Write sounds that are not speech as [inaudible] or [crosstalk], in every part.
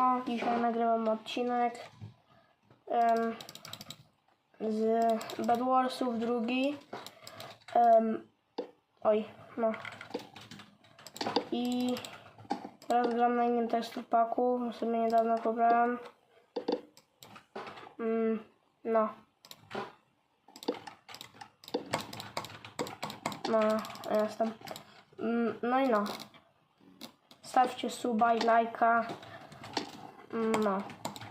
No, dzisiaj nagrywam odcinek em, z Bad Warsów drugi. Em, oj, no. I teraz gram na innym tekstu paku, sobie niedawno pobrałem. Mm, no. No, jestem. Mm, no i no. Stawcie suba i lajka. No.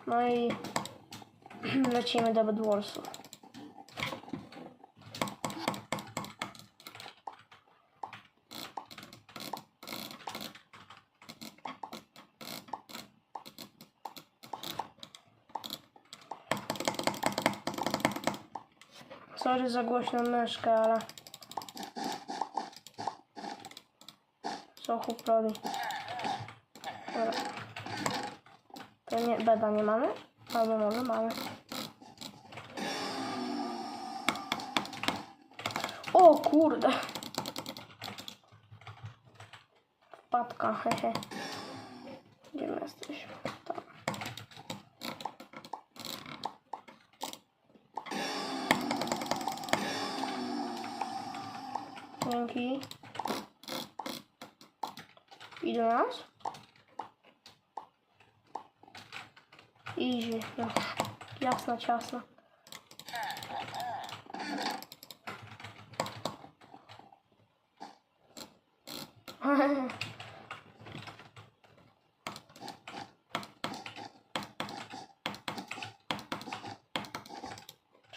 No i [clears throat] lecimy do Bad Warsów. Sorry za głośną myszkę, ale... Co chłop robi? Dobra. To nie, beda nie mamy? Albo może mamy. O kurde! Wpadka, hehe. Gdzie my jesteśmy? Dzięki. I do nas? Easy. No. Jasno, ciasno.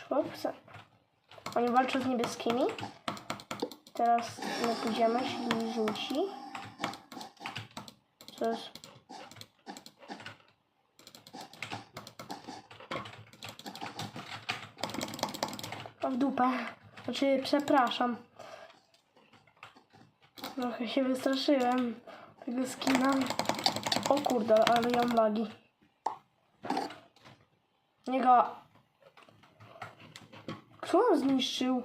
Chłopcy. Oni walczą z niebieskimi. Teraz my pójdziemy, się rzuci. Co jest? W dupę. Znaczy, przepraszam. Trochę się wystraszyłem tego skina. O kurde, ale ja mam lagi. Niego. Kto on zniszczył?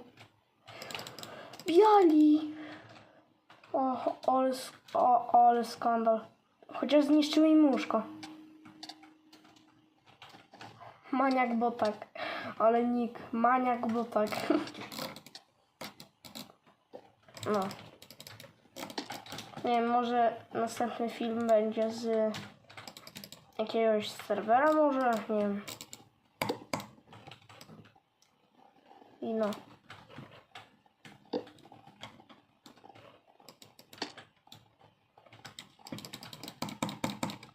Biali. O, ale, o, ale skandal. Chociaż zniszczyły im łóżko. Maniak botak. Ale nick. Maniak botak. [laughs] No. Nie wiem, może następny film będzie z jakiegoś serwera może? Nie wiem. I no.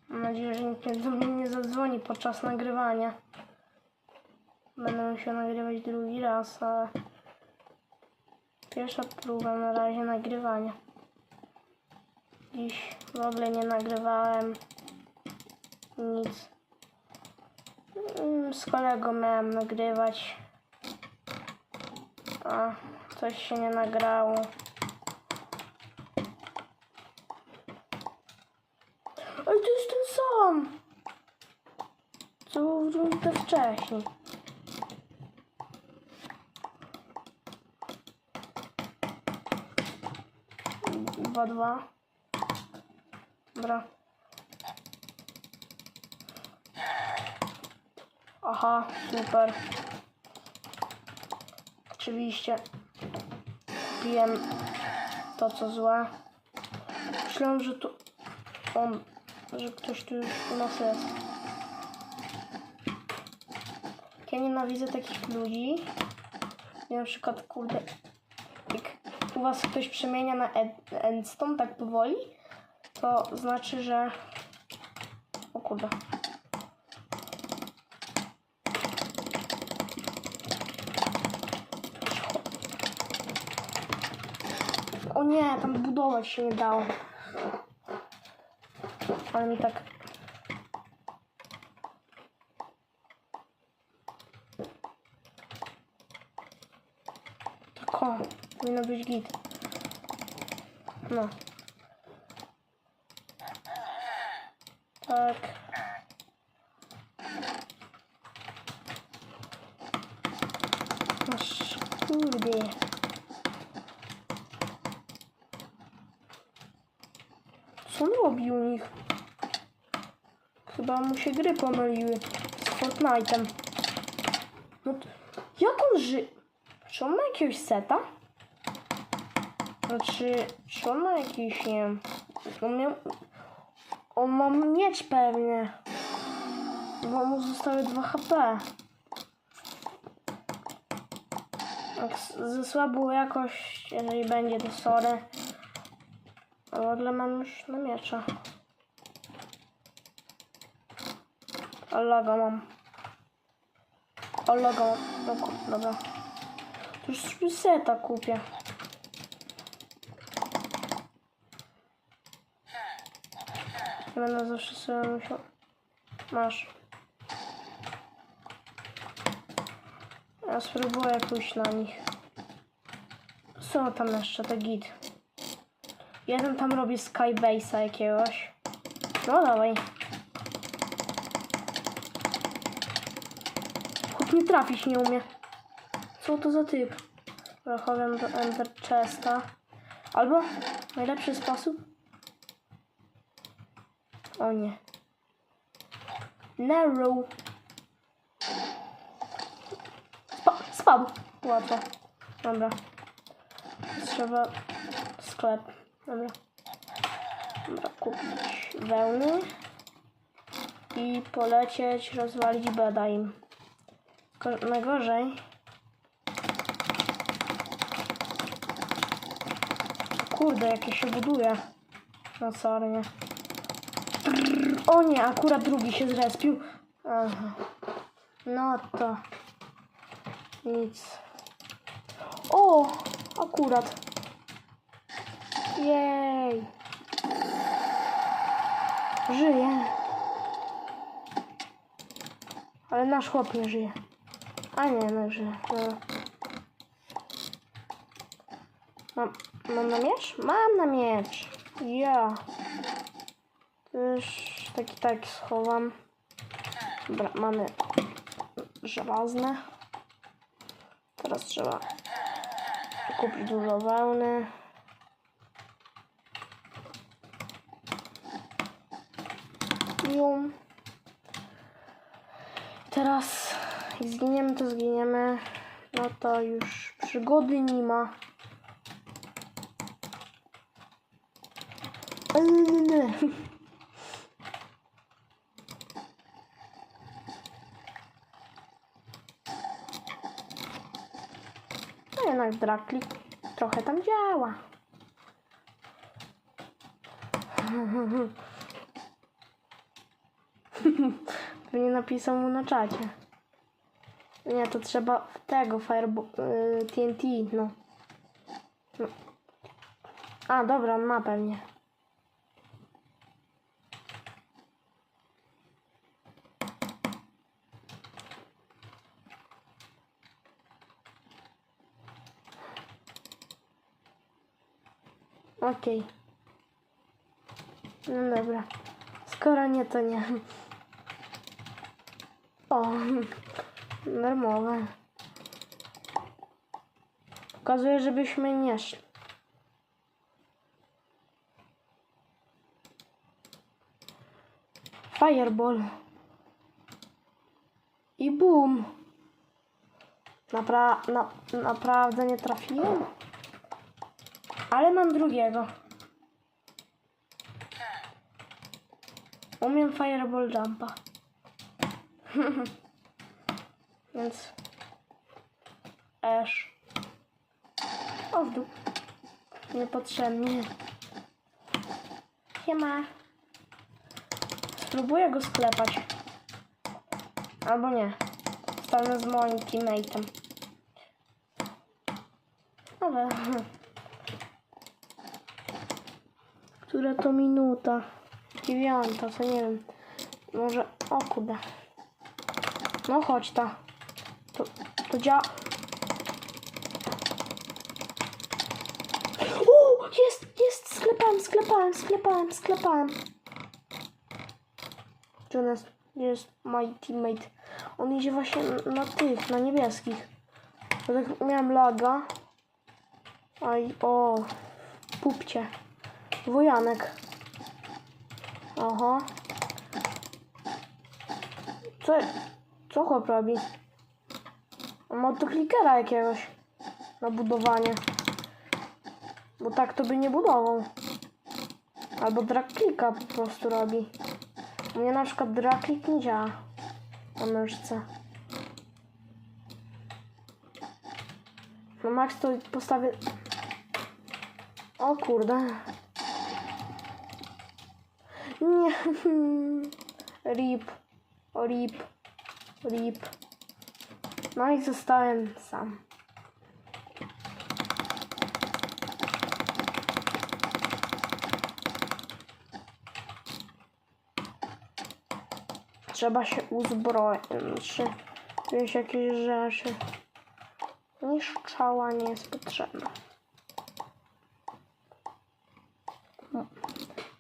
Mam nadzieję, że nikt do mnie nie zadzwoni podczas nagrywania. Musiał nagrywać drugi raz, ale pierwsza próba na razie nagrywania. Dziś w ogóle nie nagrywałem nic. Mm, Z kolegą miałem nagrywać, a coś się nie nagrało. Ale to jest ten sam! Co rundę wcześniej. Dwa, dwa. Dobra. Aha, super. Oczywiście. Kupiłem to, co złe. Myślałem, że tu on, że ktoś tu już u nas jest. Ja nienawidzę takich ludzi. Ja na przykład, kurde, u was ktoś przemienia na ed- endstone tak powoli, to znaczy, że... O kurde. O nie, tam budować się nie dało. Ale mi tak... Tak powinno być git. No. Tak. Masz, kurde. Co on robi u nich? Chyba mu się gry pomyliły z Fortnite'em. No to, jak on ży... Czy on ma jakiegoś seta? Znaczy, czy on ma jakiś, nie wiem... On miał... On ma mieć pewnie. Bo mu zostały 2 HP. Jak ze słabą jakość, jeżeli będzie, to sorry. A w ogóle mam już na miecza. O logo mam. O logo mam. No, dobra. To już seta kupię. Nie będę zawsze sobie musiał... Masz. Ja spróbuję pójść na nich. Co tam jeszcze, to git. Jeden tam robi skybase'a jakiegoś. No dawaj. Chłop nie trafić nie umie. Co to za typ? Chowam do Ender Chesta. Albo najlepszy sposób? O nie. Narrow. Spa spadł. Łatwo. Dobra. Trzeba sklep. Dobra. Dobra, kupić wełny. I polecieć, rozwalić beda im. Najgorzej. Kurde, jakie się buduje. No sorry, nie. O nie, akurat drugi się zrespił. No to. Nic. O! Akurat. Jej. Żyje. Ale nasz chłop nie żyje. A nie, no żyje. Dobra. Mam, mam na miecz? Mam na miecz. Ja. To już taki tak schowam. Dobra, mamy żelazne. Teraz trzeba kupić dużo wełny. Jum. Teraz zginiemy, to zginiemy. No to już przygody nie ma. Eee. No jednak draklik trochę tam działa. [laughs] Pewnie napisał mu na czacie. Nie, to trzeba tego Firebo y, TNT, no. no. A, dobra, on ma pewnie. Okej. No dobra. Skoro nie, to nie. O, darmowe. Pokazuje, żebyśmy nie szli. Fireball. I boom. Napra na naprawdę nie trafiłem? Ale mam drugiego. Umiem Fireball Jumpa. [laughs] Więc... Ash. O, w dół. Niepotrzebnie. Siema. Spróbuję go sklepać. Albo nie. Stanę z moim teammateem. Dobra. [laughs] Która to minuta? Dziewiąta, co nie wiem. Może... O kurde. No chodź ta. To, to działa... O, jest, jest, sklepałem, sklepałem, sklepałem, sklepałem. Gdzie on jest? Jest my teammate? On idzie właśnie na, tych, na niebieskich. Bo tak miałem laga. Aj, o, pupcie. Wojanek. Oho. Co, co chłop robi? Ma tu klikera jakiegoś na budowanie. Bo tak to by nie budował. Albo drag clicka po prostu robi. U mnie na przykład drag click nie działa na myszce. No Max to postawię... O kurde. Nie. [laughs] Rip. Rip. Rip. No i zostałem sam. Trzeba się uzbroić, wziąć jakieś rzeczy. Niszczała nie jest potrzebna.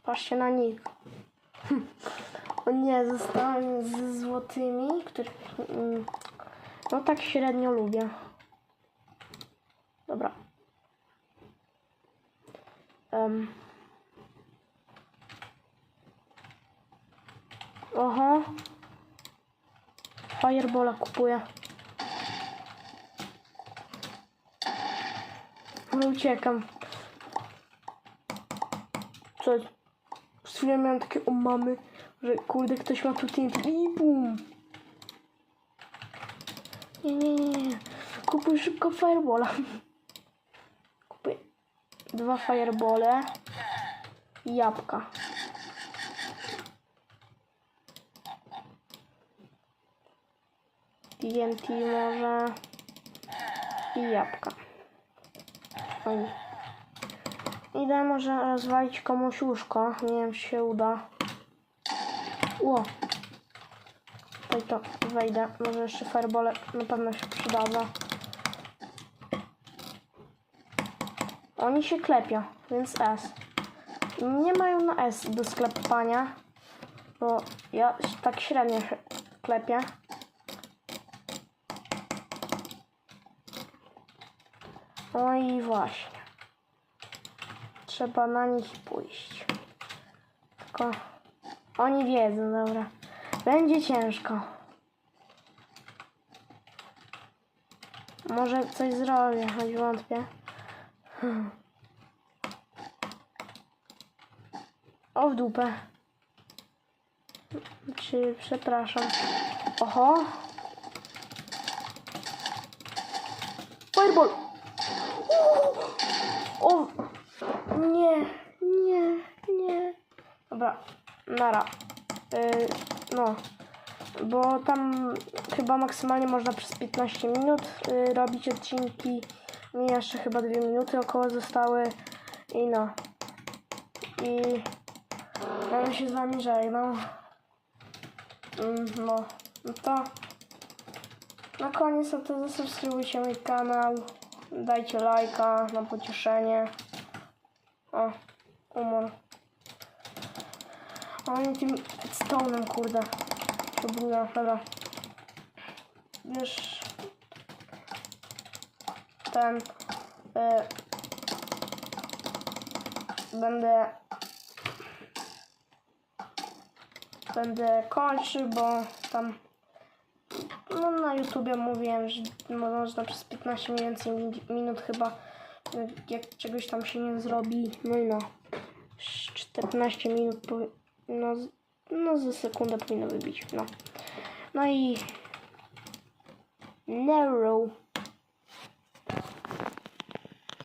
Patrzcie na nich. O nie, zostałem z złotymi, które mm, no tak średnio lubię. Dobra. Em. Oho. Firebola kupuję. No uciekam. Co? Chwilę miałem takie o mamy, że kurde ktoś ma tu TNT i bum. Nie, nie, nie. Kupuj szybko firebola. [laughs] Kupuję dwa firebole i jabłka. TNT może i jabłka. Idę może rozwalić komuś łóżko. Nie wiem, czy się uda. Ło. Tutaj to wejdę. Może jeszcze firebole na pewno się przydadzą. Oni się klepią, więc S. Nie mają na S do sklepania, bo ja tak średnio się klepię. No i właśnie. Trzeba na nich pójść. Tylko oni wiedzą, dobra. Będzie ciężko. Może coś zrobię, choć wątpię. [laughs] O w dupę. Czy przepraszam. Oho. Fireball! O! Nie, nie, nie. Dobra, nara. Yy, no, bo tam chyba maksymalnie można przez 15 minut yy, robić odcinki. Mi jeszcze chyba 2 minuty około zostały. I no. I będę się z wami żegnał. Mm, no, no to na koniec no to zasubskrybujcie mój kanał. Dajcie lajka na pocieszenie. O, umarł. Oni tym stone'em, kurde. Próbuję, dobra. Wiesz... Ten... Y, będę... Będę kończył, bo tam... No na YouTubie mówiłem, że można przez 15 mniej więcej min- minut chyba jak czegoś tam się nie zrobi. No i no. 14 minut no, no za sekundę powinno wybić. No. No i Nero.